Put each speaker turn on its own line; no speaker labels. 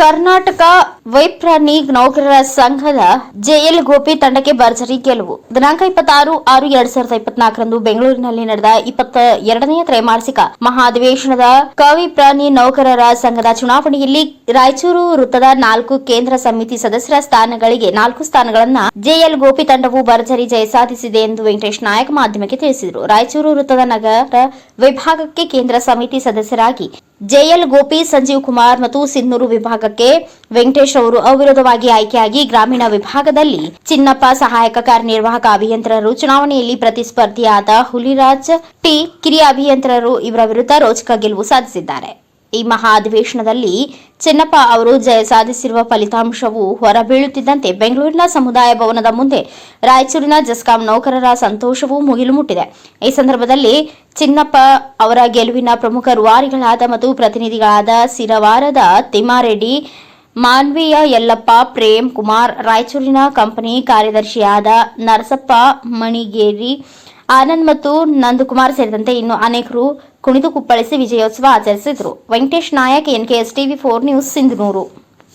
ಕರ್ನಾಟಕ ವೈಪ್ರಾಣಿ ನೌಕರರ ಸಂಘದ ಜೆಎಲ್ ಗೋಪಿ ತಂಡಕ್ಕೆ ಭರ್ಜರಿ ಗೆಲುವು. ದಿನಾಂಕ ಇಪ್ಪತ್ತಾರು ಆರು ಎರಡ್ ಸಾವಿರದ ಇಪ್ಪತ್ನಾಲ್ಕರಂದು ಬೆಂಗಳೂರಿನಲ್ಲಿ ನಡೆದ ಇಪ್ಪತ್ತ ಎರಡನೆಯ ತ್ರೈಮಾಸಿಕ ಮಹಾಧಿವೇಶನದ ಕವಿ ಪ್ರಾಣಿ ನೌಕರರ ಸಂಘದ ಚುನಾವಣೆಯಲ್ಲಿ ರಾಯಚೂರು ವೃತ್ತದ ನಾಲ್ಕು ಕೇಂದ್ರ ಸಮಿತಿ ಸದಸ್ಯರ ಸ್ಥಾನಗಳಿಗೆ ನಾಲ್ಕು ಸ್ಥಾನಗಳನ್ನ ಜೆಎಲ್ ಗೋಪಿ ತಂಡವು ಭರ್ಜರಿ ಜಯ ಸಾಧಿಸಿದೆ ಎಂದು ವೆಂಕಟೇಶ್ ನಾಯಕ್ ಮಾಧ್ಯಮಕ್ಕೆ ತಿಳಿಸಿದರು. ರಾಯಚೂರು ವೃತ್ತದ ನಗರ ವಿಭಾಗಕ್ಕೆ ಕೇಂದ್ರ ಸಮಿತಿ ಸದಸ್ಯರಾಗಿ ಜೆಎಲ್ ಗೋಪಿ, ಸಂಜೀವ್ ಕುಮಾರ್ ಮತ್ತು ಸಿನ್ನೂರು ವಿಭಾಗಕ್ಕೆ ವೆಂಕಟೇಶ್ ಅವರು ಅವಿರೋಧವಾಗಿ ಆಯ್ಕೆಯಾಗಿ ಗ್ರಾಮೀಣ ವಿಭಾಗದಲ್ಲಿ ಚಿನ್ನಪ್ಪ ಸಹಾಯಕ ಕಾರ್ಯನಿರ್ವಾಹಕ ಅಭಿಯಂತರರು ಚುನಾವಣೆಯಲ್ಲಿ ಪ್ರತಿಸ್ಪರ್ಧಿಯಾದ ಹುಲಿರಾಜ್, ಟಿ ಕಿರಿಯ ಅಭಿಯಂತರರು ಇವರ ವಿರುದ್ಧ ರೋಚಕ ಗೆಲುವು ಸಾಧಿಸಿದ್ದಾರೆ. ಈ ಮಹಾ ಅಧಿವೇಶನದಲ್ಲಿ ಚಿನ್ನಪ್ಪ ಅವರು ಜಯ ಸಾಧಿಸಿರುವ ಫಲಿತಾಂಶವು ಹೊರಬೀಳುತ್ತಿದ್ದಂತೆ ಬೆಂಗಳೂರಿನ ಸಮುದಾಯ ಭವನದ ಮುಂದೆ ರಾಯಚೂರಿನ ಜಸ್ಕಾಂ ನೌಕರರ ಸಂತೋಷವೂ ಮುಗಿಲು ಮುಟ್ಟಿದೆ ಈ ಸಂದರ್ಭದಲ್ಲಿ ಚಿನ್ನಪ್ಪ ಅವರ ಗೆಲುವಿನ ಪ್ರಮುಖ ರೂವಾರಿಗಳಾದ ಮತ್ತು ಪ್ರತಿನಿಧಿಗಳಾದ ಸಿರವಾರದ ತಿಮ್ಮಾರೆಡ್ಡಿ, ಮಾನ್ವೀಯ ಯಲ್ಲಪ್ಪ, ಪ್ರೇಮ್ ಕುಮಾರ್, ರಾಯಚೂರಿನ ಕಂಪನಿ ಕಾರ್ಯದರ್ಶಿಯಾದ ನರಸಪ್ಪ ಮಣಿಗೇರಿ ಆನಂದ್ ಮತ್ತು ನಂದಕುಮಾರ್ ಸೇರಿದಂತೆ ಇನ್ನು ಅನೇಕರು ಕುಣಿದು ಕುಪ್ಪಳಿಸಿ ವಿಜಯೋತ್ಸವ ಆಚರಿಸಿದರು. Venkatesh Nayak NKS TV, four news, Sindhanur.